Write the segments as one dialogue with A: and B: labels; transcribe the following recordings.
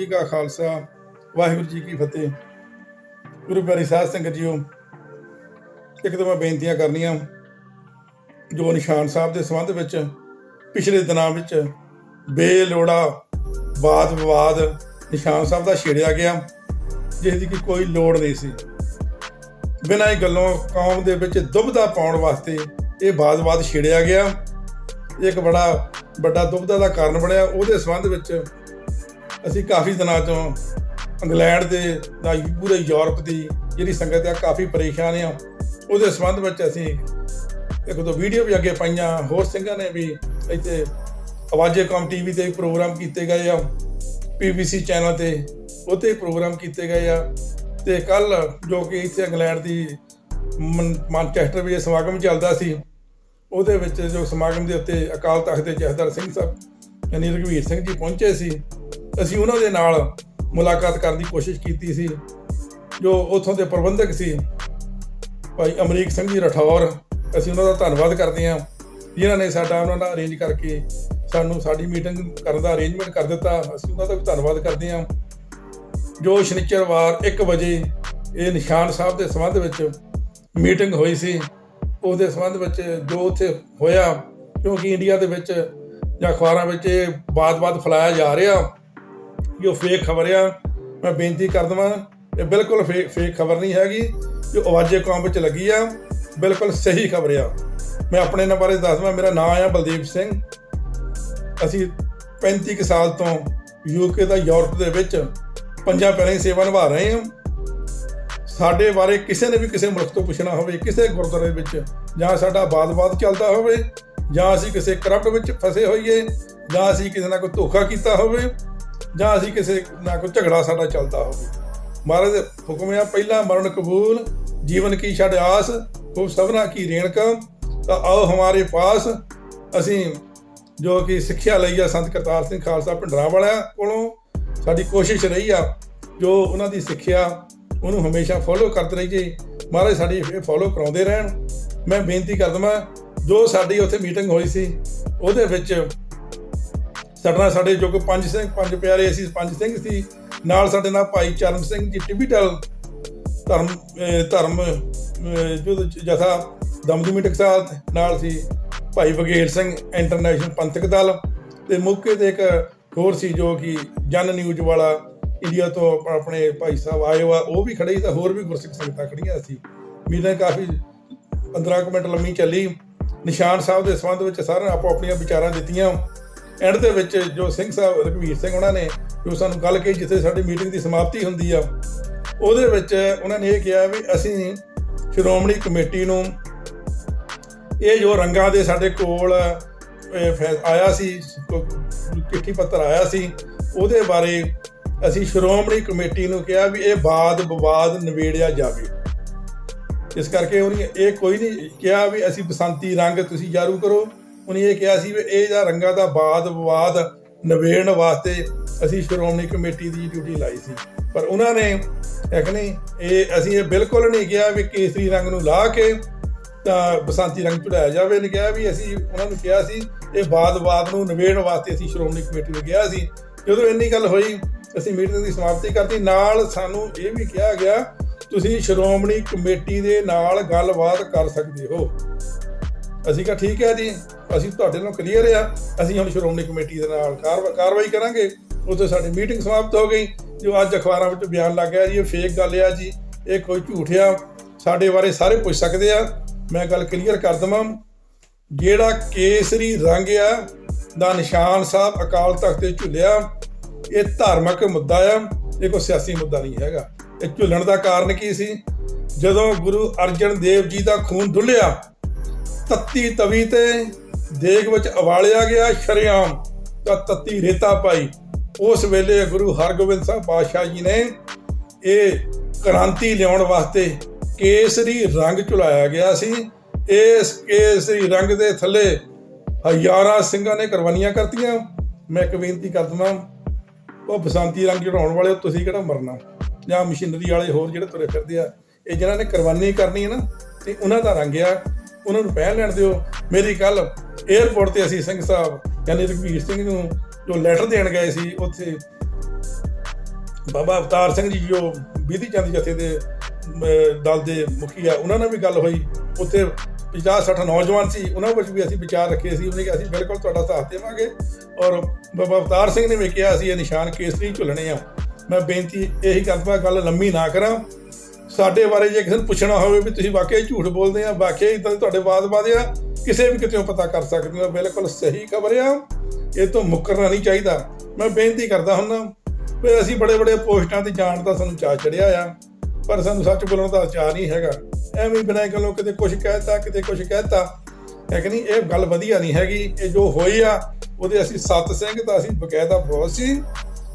A: ਜੀ ਕਾ ਖਾਲਸਾ, ਵਾਹਿਗੁਰੂ ਜੀ ਕੀ ਫਤਿਹ। ਗੁਰੂ ਪਿਆਰੀ ਸਾਧ ਸੰਗਤ ਜੀਓ, ਇੱਕ ਤਾਂ ਮੈਂ ਬੇਨਤੀਆਂ ਕਰਨੀਆਂ, ਜੋ ਨਿਸ਼ਾਨ ਸਾਹਿਬ ਦੇ ਸੰਬੰਧ ਵਿੱਚ, ਪਿਛਲੇ ਦਿਨਾਂ ਵਿੱਚ ਬੇਲੋੜਾ ਬਾਦ ਵਿਵਾਦ ਨਿਸ਼ਾਨ ਸਾਹਿਬ ਦਾ ਛੇੜਿਆ ਗਿਆ ਜਿਸ ਦੀ ਕਿ ਕੋਈ ਲੋੜ ਨਹੀਂ ਸੀ। ਬਿਨਾਂ ਹੀ ਗੱਲੋਂ ਕੌਮ ਦੇ ਵਿੱਚ ਦੁਬਦਾ ਪਾਉਣ ਵਾਸਤੇ ਇਹ ਬਾਦ-ਬਾਦ ਛੇੜਿਆ ਗਿਆ। ਇੱਕ ਬੜਾ ਵੱਡਾ ਦੁਬਦਾ ਦਾ ਕਾਰਨ ਬਣਿਆ। ਉਹਦੇ ਸੰਬੰਧ ਵਿੱਚ ਅਸੀਂ ਕਾਫੀ ਦਿਨਾਂ ਤੋਂ ਇੰਗਲੈਂਡ ਦੇ ਦਾ ਪੂਰੇ ਯੂਰਪ ਦੀ ਜਿਹੜੀ ਸੰਗਤ ਆ, ਕਾਫੀ ਪਰੇਸ਼ਾਨ ਆ। ਉਹਦੇ ਸੰਬੰਧ ਵਿੱਚ ਅਸੀਂ ਇੱਕ ਦੋ ਵੀਡੀਓ ਵੀ ਅੱਗੇ ਪਾਈਆਂ। ਹੋਰ ਸਿੰਘਾਂ ਨੇ ਵੀ ਇੱਥੇ ਆਵਾਜ਼ੇ ਕੌਮ ਟੀਵੀ ਤੇ ਪ੍ਰੋਗਰਾਮ ਕੀਤੇ ਗਏ ਆ। ਪੀਬੀਸੀ ਚੈਨਲ ਤੇ ਉੱਤੇ ਪ੍ਰੋਗਰਾਮ ਕੀਤੇ ਗਏ ਆ। ਤੇ ਕੱਲ ਜੋ ਕਿ ਇੱਥੇ ਇੰਗਲੈਂਡ ਦੀ ਮਨ- ਮਾਨਚੈਸਟਰ ਵਿੱਚ ਸਮਾਗਮ ਚੱਲਦਾ ਸੀ, ਉਹਦੇ ਵਿੱਚ ਜੋ ਸਮਾਗਮ ਦੇ ਉੱਤੇ ਅਕਾਲ ਤਖਤ ਦੇ ਜਥੇਦਾਰ ਸਿੰਘ ਸਾਹਿਬ, ਯਾਨੀ ਰਘਵੀਰ ਸਿੰਘ ਜੀ ਪਹੁੰਚੇ ਸੀ। ਅਸੀਂ ਉਹਨਾਂ ਦੇ ਨਾਲ ਮੁਲਾਕਾਤ ਕਰਨ ਦੀ ਕੋਸ਼ਿਸ਼ ਕੀਤੀ ਸੀ, ਜੋ ਉੱਥੋਂ ਦੇ ਪ੍ਰਬੰਧਕ ਸੀ, ਭਾਈ ਅਮਰੀਕ ਸਿੰਘ ਜੀ ਰਠੌਰ, ਅਸੀਂ ਉਹਨਾਂ ਦਾ ਧੰਨਵਾਦ ਕਰਦੇ ਹਾਂ, ਜਿਨ੍ਹਾਂ ਨੇ ਸਾਡਾ ਉਹਨਾਂ ਨਾਲ ਅਰੇਂਜ ਕਰਕੇ ਸਾਨੂੰ ਸਾਡੀ ਮੀਟਿੰਗ ਕਰਨ ਦਾ ਅਰੇਂਜਮੈਂਟ ਕਰ ਦਿੱਤਾ, ਅਸੀਂ ਉਹਨਾਂ ਦਾ ਵੀ ਧੰਨਵਾਦ ਕਰਦੇ ਹਾਂ। ਜੋ ਸ਼ਨੀਚਰਵਾਰ 1 ਵਜੇ ਇਹ ਨਿਸ਼ਾਨ ਸਾਹਿਬ ਦੇ ਸੰਬੰਧ ਵਿੱਚ ਮੀਟਿੰਗ ਹੋਈ ਸੀ, ਉਹਦੇ ਸੰਬੰਧ ਵਿੱਚ ਜੋ ਉੱਥੇ ਹੋਇਆ, ਕਿਉਂਕਿ ਇੰਡੀਆ ਦੇ ਵਿੱਚ ਜਾਂ ਅਖਬਾਰਾਂ ਵਿੱਚ ਇਹ ਬਾਤ-ਬਾਤ ਫੈਲਾਇਆ ਜਾ ਰਿਹਾ ਕਿ ਉਹ ਫੇਕ ਖਬਰ ਆ। ਮੈਂ ਬੇਨਤੀ ਕਰ ਦਵਾਂ, ਇਹ ਬਿਲਕੁਲ ਫੇਕ ਫੇਕ ਖਬਰ ਨਹੀਂ ਹੈਗੀ ਜੋ ਆਵਾਜ਼ੇ ਕੌਮ ਵਿੱਚ ਲੱਗੀ ਆ, ਬਿਲਕੁਲ ਸਹੀ ਖਬਰ ਆ। ਮੈਂ ਆਪਣੇ ਨਾਲ ਬਾਰੇ ਦੱਸਵਾਂ ਮੇਰਾ ਨਾਮ ਆ ਬਲਦੀਪ ਸਿੰਘ। ਅਸੀਂ 35 ਕੁ ਸਾਲ ਤੋਂ ਯੂਕੇ ਦਾ ਯੂਰਪ ਦੇ ਵਿੱਚ ਪੰਜਾਂ ਪੈਰਾਂ ਦੀ ਸੇਵਾ ਨਿਭਾ ਰਹੇ ਹਾਂ। ਸਾਡੇ ਬਾਰੇ ਕਿਸੇ ਨੇ ਵੀ ਕਿਸੇ ਮੁਲਕ ਤੋਂ ਪੁੱਛਣਾ ਹੋਵੇ, ਕਿਸੇ ਗੁਰਦੁਆਰੇ ਵਿੱਚ, ਜਾਂ ਸਾਡਾ ਬਾਦ-ਬਾਦ ਚੱਲਦਾ ਹੋਵੇ, ਜਾਂ ਅਸੀਂ ਕਿਸੇ ਕਰਪਟ ਵਿੱਚ ਫਸੇ ਹੋਈਏ, ਜਾਂ ਅਸੀਂ ਕਿਸੇ ਨਾਲ ਕੋਈ ਧੋਖਾ ਕੀਤਾ ਹੋਵੇ ਜਾਂ ਅਸੀਂ ਕਿਸੇ ਨਾਲ ਕੋਈ ਝਗੜਾ ਸਾਡਾ ਚੱਲਦਾ ਹੋਵੇ। ਮਹਾਰਾਜ ਦੇ ਹੁਕਮ ਆ, ਪਹਿਲਾ ਮਰਨ ਕਬੂਲ, ਜੀਵਨ ਕੀ ਛੱਡ ਆਸ, ਉਹ ਸਭਨਾ ਕੀ ਰੇਣਕਾ, ਤਾਂ ਆਓ ਹਮਾਰੇ ਪਾਸ। ਅਸੀਂ ਜੋ ਕਿ ਸਿੱਖਿਆ ਲਈ ਆ, ਸੰਤ ਕਰਤਾਰ ਸਿੰਘ ਖਾਲਸਾ ਭਿੰਡਰਾਂ ਵਾਲਿਆਂ ਕੋਲੋਂ, ਸਾਡੀ ਕੋਸ਼ਿਸ਼ ਰਹੀ ਆ, ਜੋ ਉਹਨਾਂ ਦੀ ਸਿੱਖਿਆ, ਉਹਨੂੰ ਹਮੇਸ਼ਾ ਫੋਲੋ ਕਰਦੇ ਰਹੀਏ। ਮਹਾਰਾਜ ਸਾਡੀ ਇਹ ਫੋਲੋ ਕਰਾਉਂਦੇ ਰਹਿਣ। ਮੈਂ ਬੇਨਤੀ ਕਰਦਾ ਮੈਂ ਜੋ ਸਾਡੀ ਉੱਥੇ ਮੀਟਿੰਗ ਹੋਈ ਸੀ, ਉਹਦੇ ਵਿੱਚ ਸਾਡੇ ਨਾਲ ਸਾਡੇ ਜੋ ਕਿ ਪੰਜ ਸਿੰਘ, ਪੰਜ ਪਿਆਰੇ ਅਸੀਂ ਪੰਜ ਸਿੰਘ ਸੀ। ਨਾਲ ਸਾਡੇ ਨਾਲ ਭਾਈ ਚਰਨ ਸਿੰਘ ਜੀ ਟਿਬੀਟਲ ਧਰਮ ਧਰਮ, ਅਹ, ਜੋ ਜਥਾ ਦਮਦਮੀ ਟਕਸਾਲ ਨਾਲ ਸੀ ਭਾਈ ਬਗੇਲ ਸਿੰਘ ਇੰਟਰਨੈਸ਼ਨਲ ਪੰਥਕ ਦਲ ਤੇ ਮੌਕੇ ਤੇ ਇੱਕ ਹੋਰ ਸੀ ਜੋ ਕਿ ਜਨ ਨਿਊਜ਼ ਵਾਲਾ ਇੰਡੀਆ ਤੋਂ ਆਪਣੇ ਭਾਈ ਸਾਹਿਬ ਆਏ ਵਾ, ਉਹ ਵੀ ਖੜੇ ਸੀ ਤਾਂ ਹੋਰ ਵੀ ਗੁਰਸਿੱਖ ਸੰਗਤਾਂ ਖੜੀਆਂ ਸੀ। ਮੀਟਿੰਗ ਕਾਫੀ 15 ਕੁ ਮਿੰਟ ਲੰਮੀ ਚੱਲੀ। ਨਿਸ਼ਾਨ ਸਾਹਿਬ ਦੇ ਸੰਬੰਧ ਵਿੱਚ ਸਾਰਿਆਂ ਨੇ ਆਪੋ ਆਪਣੀਆਂ ਵਿਚਾਰਾਂ ਦਿੱਤੀਆਂ। ਐਂਡ ਦੇ ਵਿੱਚ ਜੋ ਸਿੰਘ ਸਾਹਿਬ, ਰਘਵੀਰ ਸਿੰਘ ਉਹਨਾਂ ਨੇ ਜੋ ਸਾਨੂੰ ਗੱਲ ਕਹੀ ਜਿੱਥੇ ਸਾਡੀ ਮੀਟਿੰਗ ਦੀ ਸਮਾਪਤੀ ਹੁੰਦੀ ਆ, ਉਹਦੇ ਵਿੱਚ ਉਹਨਾਂ ਨੇ ਇਹ ਕਿਹਾ ਵੀ ਅਸੀਂ ਸ਼੍ਰੋਮਣੀ ਕਮੇਟੀ ਨੂੰ ਇਹ ਜੋ ਰੰਗਾਂ ਦੇ ਸਾਡੇ ਕੋਲ ਫੈ- ਆਇਆ ਸੀ ਚਿੱਠੀ ਪੱਤਰ ਆਇਆ ਸੀ, ਉਹਦੇ ਬਾਰੇ ਅਸੀਂ ਸ਼੍ਰੋਮਣੀ ਕਮੇਟੀ ਨੂੰ ਕਿਹਾ ਵੀ ਇਹ ਬਾਦ ਵਿਵਾਦ ਨਿਬੇੜਿਆ ਜਾਵੇ। ਇਸ ਕਰਕੇ ਉਹਨੇ ਇਹ ਕੋਈ ਨਹੀਂ ਕਿਹਾ ਵੀ ਅਸੀਂ ਬਸੰਤੀ ਰੰਗ ਤੁਸੀਂ ਜਾਰੂ ਕਰੋ ਉਹਨੇ ਇਹ ਕਿਹਾ ਸੀ ਵੀ ਇਹ ਜਿਹੜਾ ਰੰਗਾਂ ਦਾ ਬਾਦ ਵਿਵਾਦ ਨਿਬੇੜਨ ਵਾਸਤੇ ਅਸੀਂ ਸ਼੍ਰੋਮਣੀ ਕਮੇਟੀ ਦੀ ਡਿਊਟੀ ਲਾਈ ਸੀ। ਪਰ ਉਹਨਾਂ ਨੇ ਇੱਕ ਨਹੀਂ, ਇਹ ਅਸੀਂ ਇਹ ਬਿਲਕੁਲ ਨਹੀਂ ਕਿਹਾ ਵੀ ਕੇਸਰੀ ਰੰਗ ਨੂੰ ਲਾ ਕੇ ਤਾਂ ਬਸੰਤੀ ਰੰਗ ਚੜਾਇਆ ਜਾਵੇ। ਨੇ ਕਿਹਾ ਵੀ ਅਸੀਂ, ਉਹਨਾਂ ਨੂੰ ਕਿਹਾ ਸੀ, ਇਹ ਬਾਦ-ਬਾਦ ਨੂੰ ਨਿਬੇੜਨ ਵਾਸਤੇ ਅਸੀਂ ਸ਼੍ਰੋਮਣੀ ਕਮੇਟੀ ਨੂੰ ਕਿਹਾ ਸੀ। ਜਦੋਂ ਇੰਨੀ ਗੱਲ ਹੋਈ, ਅਸੀਂ ਮੀਟਿੰਗ ਦੀ ਸਮਾਪਤੀ ਕਰਤੀ। ਨਾਲ ਸਾਨੂੰ ਇਹ ਵੀ ਕਿਹਾ ਗਿਆ, ਤੁਸੀਂ ਸ਼੍ਰੋਮਣੀ ਕਮੇਟੀ ਦੇ ਨਾਲ ਗੱਲਬਾਤ ਕਰ ਸਕਦੇ ਹੋ। ਅਸੀਂ ਕਿਹਾ ਠੀਕ ਹੈ ਜੀ, ਅਸੀਂ ਤੁਹਾਡੇ ਨਾਲ ਕਲੀਅਰ ਆ, ਅਸੀਂ ਹੁਣ ਸ਼੍ਰੋਮਣੀ ਕਮੇਟੀ ਦੇ ਨਾਲ ਕਾਰਵਾ- ਕਾਰਵਾਈ ਕਰਾਂਗੇ। ਉੱਥੇ ਸਾਡੀ ਮੀਟਿੰਗ ਸਮਾਪਤ ਹੋ ਗਈ। ਜੋ ਅੱਜ ਅਖਬਾਰਾਂ ਵਿੱਚ ਬਿਆਨ ਲੱਗ ਗਿਆ ਜੀ, ਇਹ ਫੇਕ ਗੱਲ ਆ ਜੀ, ਇਹ ਕੋਈ ਝੂਠ ਆ। ਸਾਡੇ ਬਾਰੇ ਸਾਰੇ ਪੁੱਛ ਸਕਦੇ ਆ। ਮੈਂ ਗੱਲ ਕਲੀਅਰ ਕਰ ਦਵਾਂ। ਜਿਹੜਾ ਕੇਸਰੀ ਰੰਗ ਆ, ਦਾ ਨਿਸ਼ਾਨ ਸਾਹਿਬ ਅਕਾਲ ਤਖਤ ਤੇ ਝੁੱਲਿਆ, ਇਹ ਧਾਰਮਿਕ ਮੁੱਦਾ ਆ। ਇਹ ਕੋਈ ਸਿਆਸੀ ਮੁੱਦਾ ਨਹੀਂ ਹੈਗਾ। ਇਹ ਝੁੱਲਣ ਦਾ ਕਾਰਨ ਕੀ ਸੀ? ਜਦੋਂ ਗੁਰੂ ਅਰਜਨ ਦੇਵ ਜੀ ਦਾ ਖੂਨ ਡੁੱਲਿਆ ਤੱਤੀ ਤਵੀ ਤੇ ਦੇਗ ਵਿੱਚ ਉਬਾਲਿਆ ਗਿਆ ਸ਼ਰਿਆਮ, ਤਾਂ ਤੱਤੀ ਰੇਤਾ ਪਾਈ। ਉਸ ਵੇਲੇ ਗੁਰੂ ਹਰਗੋਬਿੰਦ ਸਾਹਿਬ ਪਾਤਸ਼ਾਹ ਜੀ ਨੇ ਇਹ ਕ੍ਰਾਂਤੀ ਲਿਆਉਣ ਵਾਸਤੇ ਕੇਸਰੀ ਰੰਗ ਚੁਲਾਇਆ ਗਿਆ ਸੀ। ਇਸ ਕੇਸਰੀ ਰੰਗ ਦੇ ਥੱਲੇ ਹਜ਼ਾਰਾਂ ਸਿੰਘਾਂ ਨੇ ਕੁਰਬਾਨੀਆਂ ਕਰਤੀਆਂ। ਮੈਂ ਇੱਕ ਬੇਨਤੀ ਕਰਦਾ ਉਹ ਬਸੰਤੀ ਰੰਗ ਚੜਾਉਣ ਵਾਲੇ ਤੁਸੀਂ ਕਿਹੜਾ ਮਰਨਾ? ਜਾਂ ਮਸ਼ੀਨਰੀ ਵਾਲੇ ਹੋਰ ਜਿਹੜੇ ਤੁਰੇ ਫਿਰਦੇ ਆ, ਇਹ ਜਿਨ੍ਹਾਂ ਨੇ ਕੁਰਬਾਨੀ ਕਰਨੀ ਹੈ ਨਾ, ਤੇ ਉਹਨਾਂ ਦਾ ਰੰਗ ਆ ਉਹਨਾਂ ਨੂੰ ਪਹਿਨ ਲੈਣ ਦਿਓ। ਮੇਰੀ ਕੱਲ 에ਅਰਪੋਰਟ ਤੇ ਅਸੀਂ ਸਿੰਘ ਸਾਹਿਬ, ਯਾਨੀ ਰਘਵੀਰ ਸਿੰਘ ਨੂੰ ਜੋ ਲੈਟਰ ਦੇਣ ਗਏ ਸੀ, ਉੱਥੇ ਬਾਬਾ ਅਵਤਾਰ ਸਿੰਘ ਜੀ, ਜੋ ਵਿਧੀ ਚੰਦ ਜਥੇ ਦੇ ਦਲ ਦੇ ਮੁਖੀ ਆ, ਉਹਨਾਂ ਨਾਲ ਵੀ ਗੱਲ ਹੋਈ। ਉੱਥੇ 50 60 ਨੌਜਵਾਨ ਸੀ, ਉਹਨਾਂ ਵਿੱਚ ਵੀ ਅਸੀਂ ਵਿਚਾਰ ਰੱਖੇ ਸੀ, ਉਹਨੇ ਕਿ ਅਸੀਂ ਬਿਲਕੁਲ ਤੁਹਾਡਾ ਸਾਥ ਦੇਵਾਂਗੇ। ਔਰ ਬਾਬਾ ਅਵਤਾਰ ਸਿੰਘ ਨੇ ਵੀ ਕਿਹਾ ਅਸੀਂ ਇਹ ਨਿਸ਼ਾਨ ਕੇਸਰੀ ਝੁੱਲਣੇ ਆ। ਮੈਂ ਬੇਨਤੀ, ਇਹੀ ਕਰਦਾ ਗੱਲ ਲੰਮੀ ਨਾ ਕਰਾਂ। ਸਾਡੇ ਬਾਰੇ ਜੇ ਕਿਸੇ ਨੂੰ ਪੁੱਛਣਾ ਹੋਵੇ ਵੀ ਤੁਸੀਂ ਵਾਕਿਆ ਝੂਠ ਬੋਲਦੇ ਆ, ਵਾਕਿਆ ਹੀ ਤਾਂ ਤੁਹਾਡੇ ਬਾਦ-ਬਾਦ ਆ, ਕਿਸੇ ਵੀ ਕਿਤੇ ਪਤਾ ਕਰ ਸਕਦੇ ਹੋ, ਬਿਲਕੁਲ ਸਹੀ ਖਬਰ ਆ। ਇਹ ਤੋਂ ਮੁੱਕਰਨਾ ਨਹੀਂ ਚਾਹੀਦਾ। ਮੈਂ ਬੇਨਤੀ ਕਰਦਾ ਹੁੰਦਾ, ਵੀ ਅਸੀਂ ਬੜੇ ਬੜੇ ਪੋਸਟਾਂ ਤੇ ਜਾਣ ਦਾ ਸਾਨੂੰ ਚਾਅ ਚੜਿਆ ਆ, ਪਰ ਸਾਨੂੰ ਸੱਚ ਬੋਲਣ ਦਾ ਚਾਅ ਨਹੀਂ ਹੈਗਾ। ਐਵੇਂ ਬਿਨਾਂ ਗੱਲੋਂ ਕਿਤੇ ਕੁਝ ਕਹਿਤਾ ਕਿਤੇ ਕੁਝ ਕਹਿਤਾ ਹੈ ਕਿ ਨਹੀਂ? ਇਹ ਗੱਲ ਵਧੀਆ ਨਹੀਂ ਹੈਗੀ। ਇਹ ਜੋ ਹੋਈ ਆ, ਉਹਦੇ ਅਸੀਂ ਸਤ ਸਿੰਘ ਤਾਂ ਅਸੀਂ ਬਕਾਇਦਾ ਬਹੁਤ ਸੀ।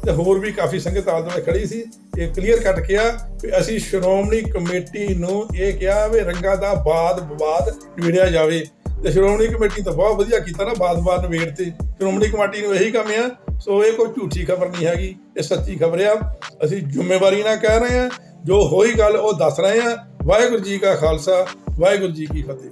A: ਤੇ ਹੋਰ ਵੀ ਕਾਫੀ ਸੰਗਤ ਆਲੇ ਦੁਆਲੇ ਖੜੀ ਸੀ। ਇਹ ਕਲੀਅਰ ਕੱਟ ਕਿਹਾ ਵੀ ਅਸੀਂ ਸ਼੍ਰੋਮਣੀ ਕਮੇਟੀ ਨੂੰ ਇਹ ਕਿਹਾ ਵੀ ਰੰਗਾਂ ਦਾ ਬਾਦ ਵਿਵਾਦ ਨਿਬੇੜਿਆ ਜਾਵੇ। ਤੇ ਸ਼੍ਰੋਮਣੀ ਕਮੇਟੀ ਤਾਂ ਬਹੁਤ ਵਧੀਆ ਕੀਤਾ ਨਾ ਬਾਦ ਬਾਦ ਨਿਬੇੜ ਤੇ। ਸ਼੍ਰੋਮਣੀ ਕਮੇਟੀ ਨੂੰ ਇਹੀ ਕੰਮ ਆ, ਸੋ ਇਹ ਕੋਈ ਝੂਠੀ ਖਬਰ ਨਹੀਂ ਹੈਗੀ, ਇਹ ਸੱਚੀ ਖਬਰ ਆ। ਅਸੀਂ ਜ਼ਿੰਮੇਵਾਰੀ ਨਾਲ ਕਹਿ ਰਹੇ ਆ ਜੋ ਹੋਈ ਗੱਲ ਉਹ ਦੱਸ ਰਹੇ ਆ ਵਾਹਿਗੁਰੂ ਜੀ ਕਾ ਖਾਲਸਾ, ਵਾਹਿਗੁਰੂ ਜੀ ਕੀ ਫਤਿਹ।